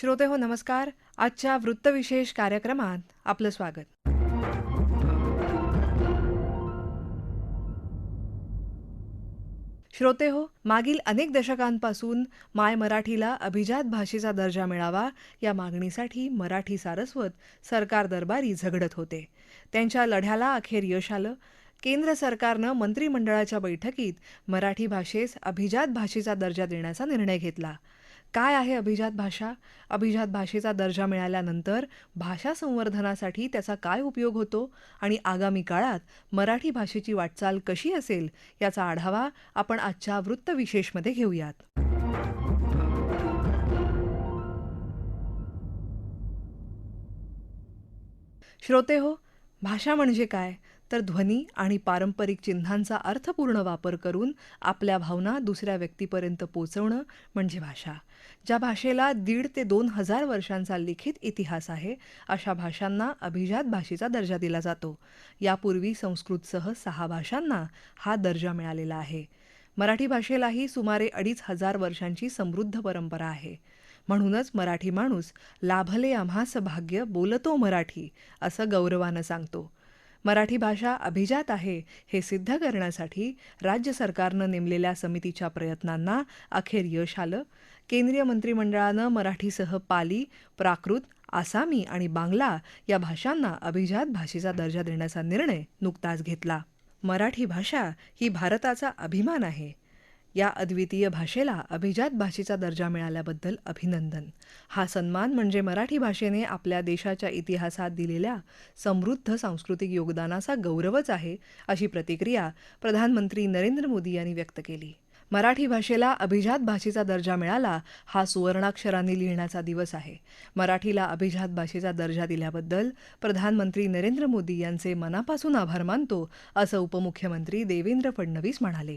श्रोते हो नमस्कार. आजच्या वृत्तविशेष कार्यक्रमात आपलं स्वागत. श्रोते हो मागील अनेक दशकांपासून माय मराठीला अभिजात भाषेचा दर्जा मिळावा या मागणीसाठी मराठी सारस्वत सरकार दरबारी झगडत होते. त्यांच्या लढ्याला अखेर यश आलं. केंद्र सरकारनं मंत्रिमंडळाच्या बैठकीत मराठी भाषेस अभिजात भाषेचा दर्जा देण्याचा निर्णय घेतला. काय आहे अभिजात भाषा? अभिजात भाषेचा दर्जा मिळाल्यानंतर भाषा संवर्धनासाठी त्याचा काय उपयोग होतो? आणि आगामी काळात मराठी भाषेची वाटचाल कशी असेल? याचा आढावा आपण आजच्या वृत्तविशेषमध्ये घेऊयात. श्रोते हो भाषा म्हणजे काय? तर ध्वनी आणि पारंपरिक चिन्हांचा अर्थपूर्ण वापर करून आपल्या भावना दुसऱ्या व्यक्तीपर्यंत पोचवणं म्हणजे भाषा. ज्या भाषेला दीड ते दोन हजार वर्षांचा लिखित इतिहास आहे अशा भाषांना अभिजात भाषेचा दर्जा दिला जातो. यापूर्वी संस्कृतसह सहा भाषांना हा दर्जा मिळालेला आहे. मराठी भाषेलाही सुमारे अडीच हजार वर्षांची समृद्ध परंपरा आहे. म्हणूनच मराठी माणूस लाभले आम्हास भाग्य बोलतो मराठी असं गौरवानं सांगतो. मराठी भाषा अभिजात आहे हे सिद्ध करण्यासाठी राज्य सरकारनं नेमलेल्या समितीच्या प्रयत्नांना अखेर यश आलं. केंद्रीय मंत्रिमंडळानं मराठीसह पाली प्राकृत आसामी आणि बांगला या भाषांना अभिजात भाषेचा दर्जा देण्याचा निर्णय नुकताच घेतला. मराठी भाषा ही भारताचा अभिमान आहे. या अद्वितीय भाषेला अभिजात भाषेचा दर्जा मिळाल्याबद्दल अभिनंदन. हा सन्मान म्हणजे मराठी भाषेने आपल्या देशाच्या इतिहासात दिलेल्या समृद्ध सांस्कृतिक योगदानाचा गौरवच आहे अशी प्रतिक्रिया प्रधानमंत्री नरेंद्र मोदी यांनी व्यक्त केली. मराठी भाषेला अभिजात भाषेचा दर्जा मिळाला हा सुवर्णाक्षरांनी लिहिण्याचा दिवस आहे. मराठीला अभिजात भाषेचा दर्जा दिल्याबद्दल प्रधानमंत्री नरेंद्र मोदी यांचे मनापासून आभार मानतो असं उपमुख्यमंत्री देवेंद्र फडणवीस म्हणाले.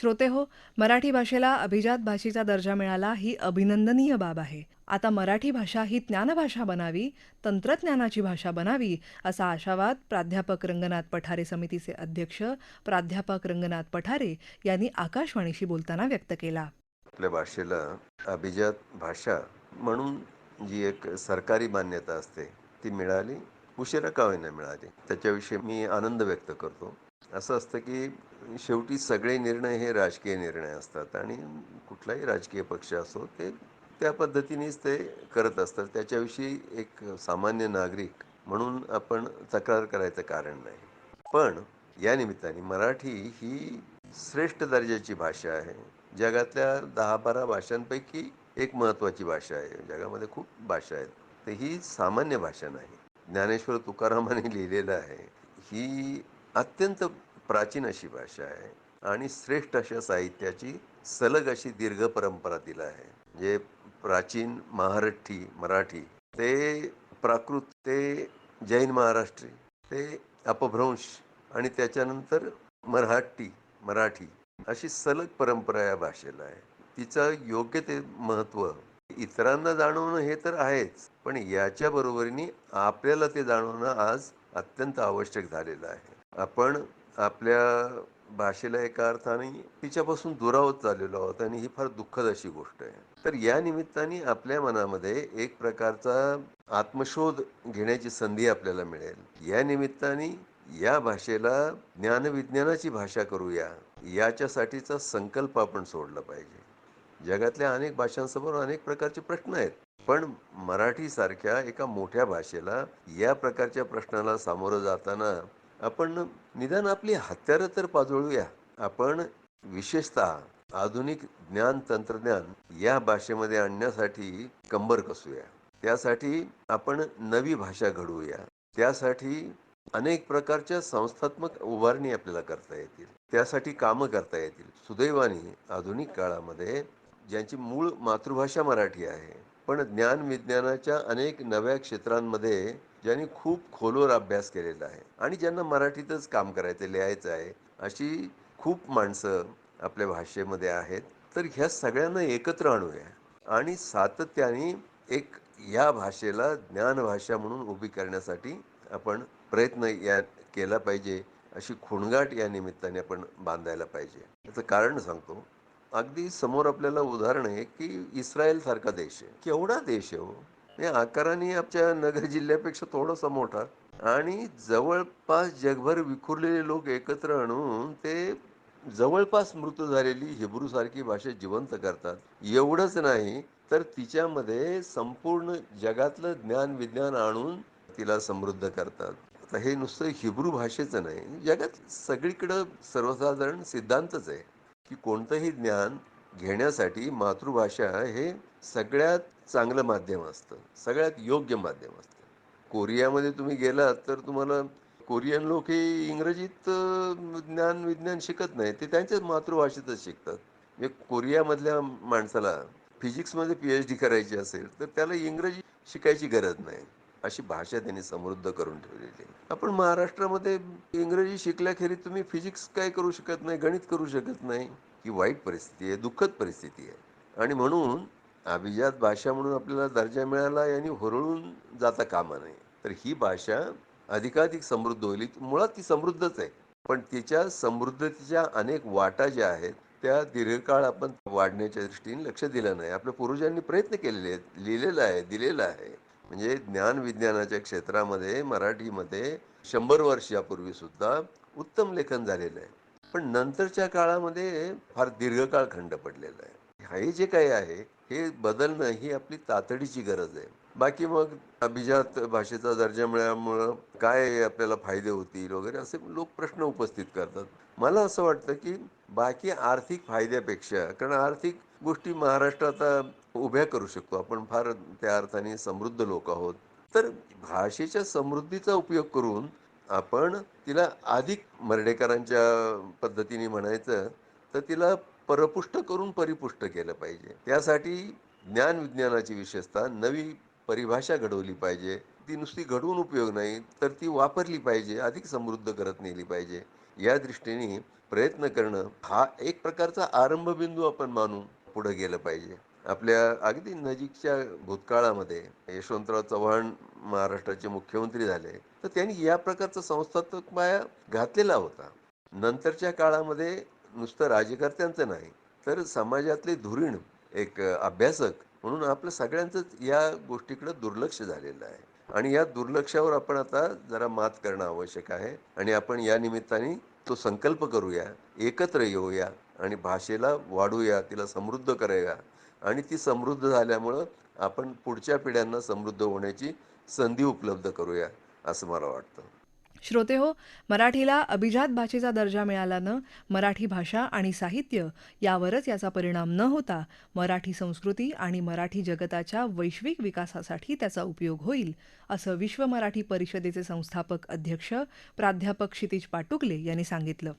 श्रोते हो मराठी भाषेला अभिजात भाषेचा दर्जा मिळाला ही अभिनंदनीय बाब आहे. आता मराठी भाषा ही ज्ञानभाषा बनावी तंत्रज्ञानाची भाषा बनावी असा आशावाद प्राध्यापक रंगनाथ पठारे समितीचे अध्यक्ष प्राध्यापक रंगनाथ पठारे यांनी आकाशवाणीशी बोलताना व्यक्त केला. आपल्या भाषेला अभिजात भाषा म्हणून जी एक सरकारी मान्यता असते ती मिळाली उशिरा का होईना मिळाली? त्याच्याविषयी मी आनंद व्यक्त करतो. असं असतं की शेवटी सगळे निर्णय हे राजकीय निर्णय असतात आणि कुठलाही राजकीय पक्ष असो ते त्या पद्धतीनेच ते करत असतात. त्याच्याविषयी एक सामान्य नागरिक म्हणून आपण तक्रार करायचं कारण नाही. पण या निमित्ताने मराठी ही श्रेष्ठ दर्जाची भाषा आहे. जगातल्या दहा बारा भाषांपैकी एक महत्त्वाची भाषा आहे. जगामध्ये खूप भाषा आहेत. तर ही सामान्य भाषा नाही. ज्ञानेश्वर तुकारामाने लिहिलेलं आहे. ही अत्यंत प्राचीन अशी भाषा आहे आणि श्रेष्ठ अशा साहित्याची सलग अशी दीर्घ परंपरा तिला आहे. जे प्राचीन महारठी मराठी ते प्राकृत ते जैन महाराष्ट्री ते अपभ्रंश आणि त्याच्यानंतर मराठी मराठी अशी सलग परंपरा या भाषेला आहे. तिचं योग्य ते महत्त्व इतरांना जाणवणं हे तर आहेच पण याच्या बरोबरीने आपल्याला ते जाणवणं आज अत्यंत आवश्यक झालेलं आहे. आपण आपल्या भाषेला एका अर्थाने तिच्यापासून दुरावत चाललेलो आहोत आणि ही फार दुःखद अशी गोष्ट आहे. तर या निमित्ताने आपल्या मनामध्ये एक प्रकारचा आत्मशोध घेण्याची संधी आपल्याला मिळेल. या निमित्ताने या भाषेला ज्ञानविज्ञानाची भाषा करूया याच्यासाठीचा संकल्प आपण सोडला पाहिजे. जगातल्या अनेक भाषांसमोर अनेक प्रकारचे प्रश्न आहेत पण मराठीसारख्या एका मोठ्या भाषेला या प्रकारच्या प्रश्नाला सामोरं जाताना आपण निदान आपली हत्यारं तर पाजळूया. आपण विशेषतः आधुनिक ज्ञान तंत्रज्ञान या भाषेमध्ये आणण्यासाठी कंबर कसूया. त्यासाठी आपण नवी भाषा घडवूया. त्यासाठी अनेक प्रकारच्या संस्थात्मक उभारणी आपल्याला करता येतील. त्यासाठी कामं करता येतील. सुदैवाने आधुनिक काळामध्ये ज्यांची मूळ मातृभाषा मराठी आहे पण ज्ञान विज्ञानाच्या अनेक नव्या क्षेत्रांमध्ये ज्यांनी खूप खोलवर अभ्यास केलेला आहे. आणि ज्यांना मराठीतच काम करायचं लिहायचं आहे अशी खूप माणसं आपल्या भाषेमध्ये आहेत. तर ह्या सगळ्यांना एकत्र आणूया. आणि सातत्याने एक या भाषेला ज्ञानभाषा म्हणून उभी करण्यासाठी आपण प्रयत्न या केला पाहिजे अशी खुणगाट या निमित्ताने आपण बांधायला पाहिजे. याचं कारण सांगतो. अगदी समोर आपल्याला उदाहरण आहे की इस्रायल सारखा देश आहे. केवढा देश आहे हो? म्हणजे आकाराने आमच्या नगर जिल्ह्यापेक्षा थोडासा मोठा. आणि जवळपास जगभर विखुरलेले लोक एकत्र आणून ते जवळपास मृत झालेली हिब्रू सारखी भाषा जिवंत करतात. एवढंच नाही तर तिच्यामध्ये संपूर्ण जगातलं ज्ञान विज्ञान आणून तिला समृद्ध करतात. आता हे नुसतं हिब्रू भाषेचं नाही जगात सगळीकडं सर्वसाधारण सिद्धांतच आहे की कोणतंही ज्ञान घेण्यासाठी मातृभाषा हे सगळ्यात चांगलं माध्यम असतं सगळ्यात योग्य माध्यम असतं. कोरियामध्ये तुम्ही गेलात तर तुम्हाला कोरियन लोक हे इंग्रजीत ज्ञान विज्ञान शिकत नाही ते त्यांच्याच मातृभाषेतच शिकतात. म्हणजे कोरियामधल्या माणसाला फिजिक्समध्ये पी एच डी करायची असेल तर त्याला इंग्रजी शिकायची गरज नाही. अशी भाषा त्यांनी समृद्ध करून ठेवलेली आहे. आपण महाराष्ट्रामध्ये इंग्रजी शिकल्याखेरीज तुम्ही फिजिक्स काय करू शकत नाही गणित करू शकत नाही. ही वाईट परिस्थिती आहे दुःखद परिस्थिती आहे. आणि म्हणून अभिजात भाषा म्हणून आपल्याला दर्जा मिळाला यांनी होरळून जाता कामा नये. तर ही भाषा अधिकाधिक समृद्ध होईल. मुळात ती समृद्धच आहे. पण तिच्या समृद्धतेच्या अनेक वाटा ज्या आहेत त्या दीर्घकाळ आपण वाढण्याच्या दृष्टीने लक्ष दिलं नाही. आपल्या पूर्वजांनी प्रयत्न केलेले आहेत लिहिलेलं आहे दिलेलं आहे. म्हणजे ज्ञान विज्ञानाच्या क्षेत्रामध्ये मराठीमध्ये शंभर वर्षापूर्वी सुद्धा उत्तम लेखन झालेलं आहे. पण नंतरच्या काळामध्ये फार दीर्घकाळ खंड पडलेला आहे. हे जे काही आहे हे बदलणं ही आपली तातडीची गरज आहे. बाकी मग अभिजात भाषेचा दर्जा मिळाल्यामुळं काय आपल्याला फायदे होतील वगैरे असे लोक प्रश्न उपस्थित करतात. मला असं वाटतं की बाकी आर्थिक फायद्यापेक्षा कारण आर्थिक गोष्टी महाराष्ट्र आता उभ्या करू शकतो. आपण फार त्या अर्थाने समृद्ध लोक आहोत. तर भाषेच्या समृद्धीचा उपयोग करून आपण तिला अधिक मर्डेकरांच्या पद्धतीने म्हणायचं तर तिला परपुष्ट करून परिपुष्ट केलं पाहिजे. त्यासाठी ज्ञान विज्ञानाची विशेषता नवी परिभाषा घडवली पाहिजे. ती नुसती घडवून उपयोग नाही तर ती वापरली पाहिजे अधिक समृद्ध करत नेली पाहिजे. या दृष्टीने प्रयत्न करणं हा एक प्रकारचा आरंभबिंदू आपण मानून पुढे गेलं पाहिजे. आपल्या अगदी नजीकच्या भूतकाळामध्ये यशवंतराव चव्हाण महाराष्ट्राचे मुख्यमंत्री झाले तर त्यांनी या प्रकारचा संस्थात्मक माया घातलेला होता. नंतरच्या काळामध्ये नुसतं राजकर्त्यांचं नाही तर समाजातले धुरीण एक अभ्यासक म्हणून आपलं सगळ्यांचंच या गोष्टीकडे दुर्लक्ष झालेलं आहे. आणि या दुर्लक्षावर आपण आता जरा मात करणं आवश्यक आहे आणि आपण या निमित्ताने तो संकल्प करूया एकत्र येऊया आणि भाषेला वाढूया तिला समृद्ध करूया आणि ती समृद्ध झाल्यामुळं आपण पुढच्या पिढ्यांना समृद्ध होण्याची संधी उपलब्ध करूया असं मला वाटतं. श्रोते हो मराठीला अभिजात भाषेचा दर्जा मिळाल्यानं मराठी भाषा आणि साहित्य यावरच याचा परिणाम न होता मराठी संस्कृती आणि मराठी जगताच्या वैश्विक विकासासाठी त्याचा उपयोग होईल असं विश्व मराठी परिषदेचे संस्थापक अध्यक्ष प्राध्यापक क्षितिज पाटुकले यांनी सांगितलं.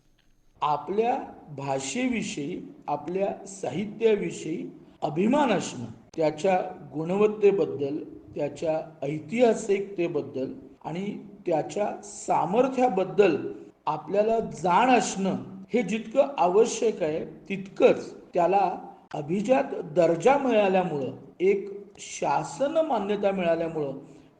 आपल्या भाषेविषयी आपल्या साहित्याविषयी अभिमान असणं त्याच्या गुणवत्तेबद्दल त्याच्या ऐतिहासिकतेबद्दल आणि त्याच्या सामर्थ्याबद्दल आपल्याला जाण असणं हे जितकं आवश्यक आहे तितकंच त्याला अभिजात दर्जा मिळाल्यामुळं एक शासन मान्यता मिळाल्यामुळं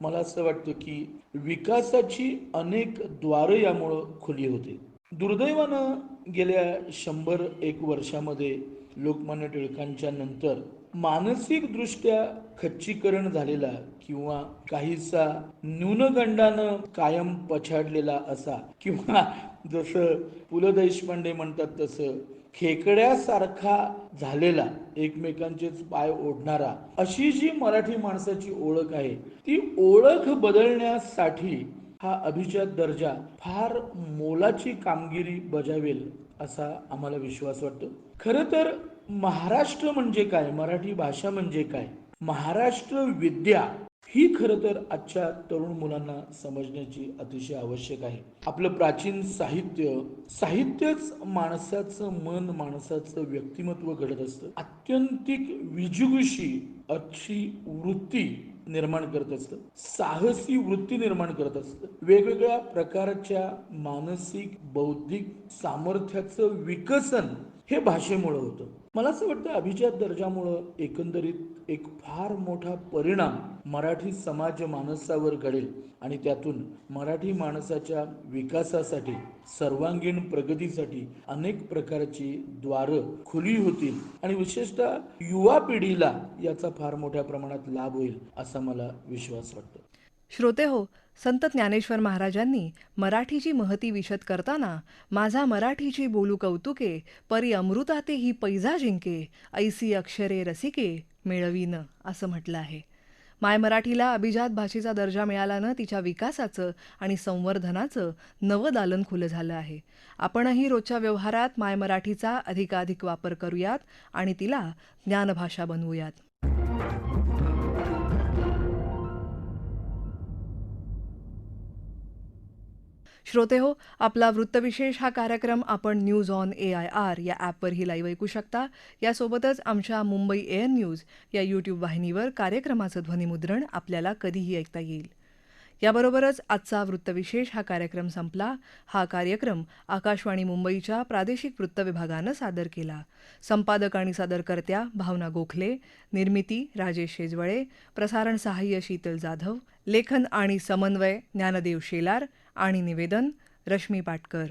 मला असं वाटतं की विकासाची अनेक द्वारं यामुळं खुली होते. दुर्दैवानं गेल्या शंभर एक वर्षामध्ये लोकमान्य टिळकांच्या नंतर मानसिकदृष्ट्या खच्चीकरण झालेला किंवा काहीसा न्यूनगंडानं कायम पछाडलेला असा किंवा जसं पु ल देशपांडे म्हणतात तसं खेकड्यासारखा झालेला एकमेकांचेच पाय ओढणारा अशी जी मराठी माणसाची ओळख आहे ती ओळख बदलण्यासाठी हा अभिजात दर्जा फार मोलाची कामगिरी बजावेल असा आम्हाला विश्वास वाटतो. खरं तर महाराष्ट्र म्हणजे काय? मराठी भाषा म्हणजे काय? महाराष्ट्र विद्या ही खरं तर आजच्या तरुण मुलांना समजण्याची अतिशय आवश्यक आहे. आपलं प्राचीन साहित्य साहित्यच माणसाचं मन माणसाचं व्यक्तिमत्व घडत असतं. आत्यंतिक विजुगुशी अशी वृत्ती निर्माण करत असतं. साहसी वृत्ती निर्माण करत असतं. वेगवेगळ्या प्रकारच्या मानसिक बौद्धिक सामर्थ्याचं विकसन हे भाषेमुळं होतं. मला असं वाटतं अभिजात दर्जामुळं एकंदरीत एक फार मोठा परिणाम मराठी समाज माणसावर घडेल आणि त्यातून मराठी माणसाच्या विकासासाठी सर्वांगीण प्रगतीसाठी अनेक प्रकारची द्वारं खुली होतील आणि विशेषतः युवा पिढीला याचा फार मोठ्या प्रमाणात लाभ होईल असा मला विश्वास वाटतो. श्रोते हो संत ज्ञानेश्वर महाराजांनी मराठीची महती विशद करताना माझा मराठीची बोलू कौतुके परी अमृताते ही पैजा जिंके ऐसी अक्षरे रसिके मिळवीन असं म्हटलं आहे. माय मराठीला अभिजात भाषेचा दर्जा मिळाल्यानं तिच्या विकासाचं आणि संवर्धनाचं नवं दालन खुलं झालं आहे. आपणही रोजच्या व्यवहारात माय मराठीचा अधिकाधिक वापर करूयात आणि तिला ज्ञानभाषा बनवूयात. श्रोते हो आपला वृत्तविशेष हा कार्यक्रम आपण news on A I R या ॲपवरही लाईव्ह ऐकू शकता. यासोबतच आमच्या मुंबई एअर न्यूज या यूट्यूब वाहिनीवर कार्यक्रमाचं ध्वनिमुद्रण आपल्याला कधीही ऐकता येईल. याबरोबरच आजचा वृत्तविशेष हा कार्यक्रम संपला. हा कार्यक्रम आकाशवाणी मुंबईच्या प्रादेशिक वृत्त विभागानं सादर केला. संपादक आणि सादरकर्त्या भावना गोखले निर्मिती राजेश शेजवळे प्रसारण सहाय्य शीतल जाधव लेखन आणि समन्वय ज्ञानदेव शेलार आणि निवेदन रश्मी पाटकर.